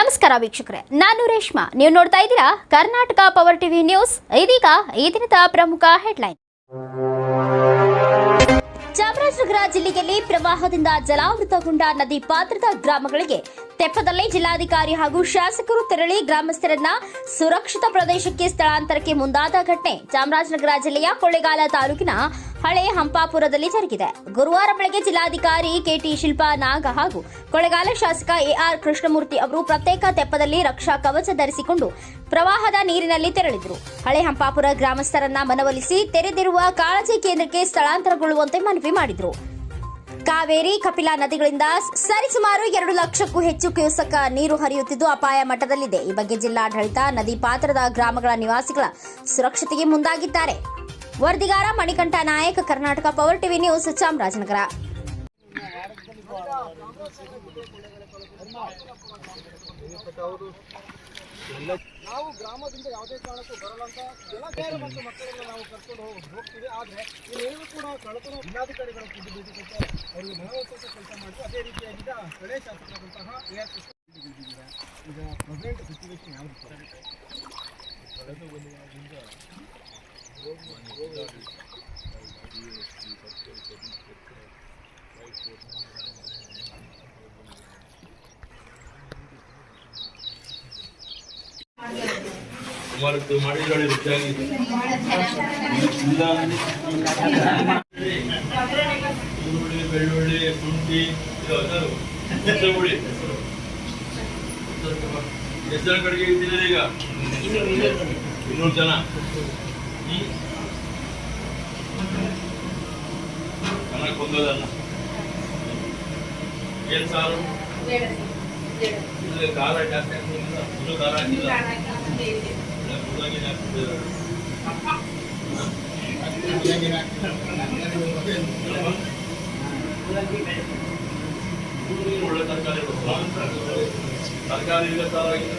ನಮಸ್ಕಾರ ವೀಕ್ಷಕರೇ, ನಾನು ರೇಷ್ಮಾ. ನೀವು ನೋಡ್ತಾ ಇದ್ದೀರಾ ಕರ್ನಾಟಕ ಪವರ್ ಟಿವಿ ನ್ಯೂಸ್ ಇದೀಗ ಈ ದಿನದ ಪ್ರಮುಖ ಹೆಡ್ಲೈನ್ ಚಾಮರಾಜನಗರ ಜಿಲ್ಲೆಯಲ್ಲಿ ಪ್ರವಾಹದಿಂದ ಜಲಾವೃತಗೊಂಡ ನದಿ ಪಾತ್ರದ ಗ್ರಾಮಗಳಿಗೆ ತೆಪ್ಪದಲ್ಲಿ ಜಿಲ್ಲಾಧಿಕಾರಿ ಹಾಗೂ ಶಾಸಕರು ತೆರಳಿ ಗ್ರಾಮಸ್ಥರನ್ನ ಸುರಕ್ಷಿತ ಪ್ರದೇಶಕ್ಕೆ ಸ್ಥಳಾಂತರಕ್ಕೆ ಮುಂದಾದ ಘಟನೆ ಚಾಮರಾಜನಗರ ಜಿಲ್ಲೆಯ ಕೊಳ್ಳೇಗಾಲ ತಾಲೂಕಿನ ಹಳೆ ಹಂಪಾಪುರದಲ್ಲಿ ಜರುಗಿದೆ. ಗುರುವಾರ ಬೆಳಗ್ಗೆ ಜಿಲ್ಲಾಧಿಕಾರಿ ಕೆಟಿ ಶಿಲ್ಪಾ ನಾಗ ಹಾಗೂ ಕೊಳ್ಳೇಗಾಲ ಶಾಸಕ ಎಆರ್ ಕೃಷ್ಣಮೂರ್ತಿ ಅವರು ಪ್ರತ್ಯೇಕ ತೆಪ್ಪದಲ್ಲಿ ರಕ್ಷಾ ಕವಚ ಧರಿಸಿಕೊಂಡು ಪ್ರವಾಹದ ನೀರಿನಲ್ಲಿ ತೆರಳಿದರು. ಹಳೆ ಹಂಪಾಪುರ ಗ್ರಾಮಸ್ಥರನ್ನ ಮನವೊಲಿಸಿ ತೆರೆದಿರುವ ಕಾಳಜಿ ಕೇಂದ್ರಕ್ಕೆ ಸ್ಥಳಾಂತರಗೊಳ್ಳುವಂತೆ ಮನವಿ ಮಾಡಿದರು. ಕಾವೇರಿ ಕಪಿಲಾ ನದಿಗಳಿಂದ ಸರಿಸುಮಾರು ಎರಡು ಲಕ್ಷಕ್ಕೂ ಹೆಚ್ಚು ಕ್ಯೂಸಕ ನೀರು ಹರಿಯುತ್ತಿದ್ದು ಅಪಾಯ ಮಟ್ಟದಲ್ಲಿದೆ. ಈ ಬಗ್ಗೆ ಜಿಲ್ಲಾಡಳಿತ, ನದಿ ಪಾತ್ರದ ಗ್ರಾಮಗಳ ನಿವಾಸಿಗಳ ಸುರಕ್ಷತೆಗೆ ಮುಂದಾಗಿದ್ದಾರೆ. ವರದಿಗಾರ Manikantha Nayak, Karnataka power TV news Chamarajanagar. ನಾವು ಗ್ರಾಮದಿಂದ ಯಾವುದೇ ಕಾರಣಕ್ಕೂ ಬರಲ್ಲ ಅಂತ ಜಲಧಾರೆ ಮತ್ತು ಮಕ್ಕಳನ್ನ ನಾವು ಕರ್ಕೊಂಡು ಹೋಗ್- ಹೋಗ್ತೀವಿ ಆದರೆ ಇಲ್ಲೇನೂ ಕೂಡ ಕಳ್ಕೊಂಡು ಜಿಲ್ಲಾಧಿಕಾರಿಗಳ ಖುದ್ದು ಭೇಟಿ ಕೊಟ್ಟು ಅವರಿಗೆ ಕೆಲಸ ಮಾಡಿ ಅದೇ ರೀತಿಯಾಗಿದ್ದ ಕಡೆ ಶಾಸಕರಾದಂತಹ ಎ. ಈಗ ಪ್ರೆಸೆಂಟ್ ಸಿಚುವೇಶನ್ ಯಾವ ರೀತಿ ಇದೆ? ಸುಮಾರು ಮಾಡಿದ್ರೆ ಹೆಚ್ಚಾಗಿದೆ ಈರುಳ್ಳಿ ಬೆಳ್ಳುಳ್ಳಿ ಶುಂಠಿ ಹೆಸರುಗುಳಿ ಹೆಸರು ಕಡೆಗೆ ಇದ್ದಿದ್ದಾರೆ ಈಗ? ಇನ್ನೂರು ಜನ. ಚೆನ್ನಾಗಿ ಏನ್ ಸಾರು? ಖಾರ ಜಾಸ್ತಿ ಆಗ್ತಿಲ್ಲ ಇನ್ನೂ ಖಾರ ಹಾಕಿಲ್ಲ. ಇಲ್ಲ, ಮುಳ್ಳಂಗಿ ಹಾಕ್ತಿದ್ದಾರೆ. ಹುಡುಗರಿಗೆ ಒಳ್ಳೆ ತರಕಾರಿ ತರಕಾರಿ ಈಗ ಸಾರಾಗಿದೆ